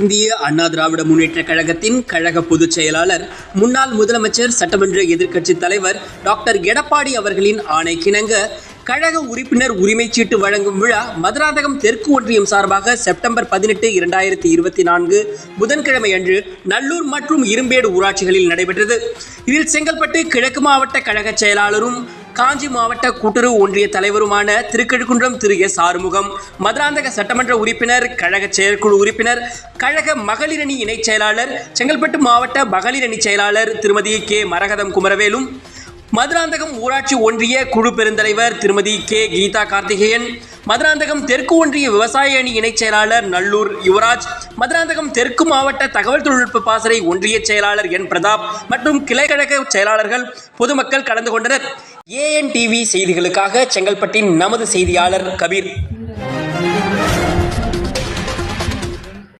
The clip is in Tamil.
இந்திய அண்ணா திராவிட முன்னேற்ற கழகத்தின் கழக பொதுச் செயலாளர் முன்னாள் முதலமைச்சர் சட்டமன்ற எதிர்க்கட்சித் தலைவர் டாக்டர் எடப்பாடி அவர்களின் ஆணைக்கிணங்க கழக உறுப்பினர் உரிமைச்சீட்டு வழங்கும் விழா மதுராந்தகம் தெற்கு ஒன்றியம் சார்பாக செப்டம்பர் பதினெட்டு இரண்டாயிரத்தி இருபத்தி நான்கு புதன்கிழமை அன்று நல்லூர் மற்றும் இரும்பேடு ஊராட்சிகளில் நடைபெற்றது. இதில் செங்கல்பட்டு கிழக்கு மாவட்ட கழக செயலாளரும் காஞ்சி மாவட்ட கூட்டுறவு ஒன்றிய தலைவருமான திருக்கழுக்குன்றம் திரு எஸ் ஆறுமுகம் மதுராந்தக சட்டமன்ற உறுப்பினர் கழக செயற்குழு உறுப்பினர் கழக மகளிரணி இணைச் செயலாளர் செங்கல்பட்டு மாவட்ட மகளிரணி செயலாளர் திருமதி கே. மரகதம் குமரவேலும் மதுராந்தகம் ஊராட்சி ஒன்றிய குழு பெருந்தலைவர் திருமதி கே. கீதா கார்த்திகேயன் மதுராந்தகம் தெற்கு ஒன்றிய விவசாய அணி இணைச் செயலாளர் நல்லூர் யுவராஜ் மதுராந்தகம் தெற்கு மாவட்ட தகவல் தொழில்நுட்ப பாசறை ஒன்றிய செயலாளர் என் பிரதாப் மற்றும் கிளைக்கழக செயலாளர்கள் பொதுமக்கள் கலந்து கொண்டனர். ஏஎன் டிவி செய்திகளுக்காக செங்கல்பட்டின் நமது செய்தியாளர் கபீர்.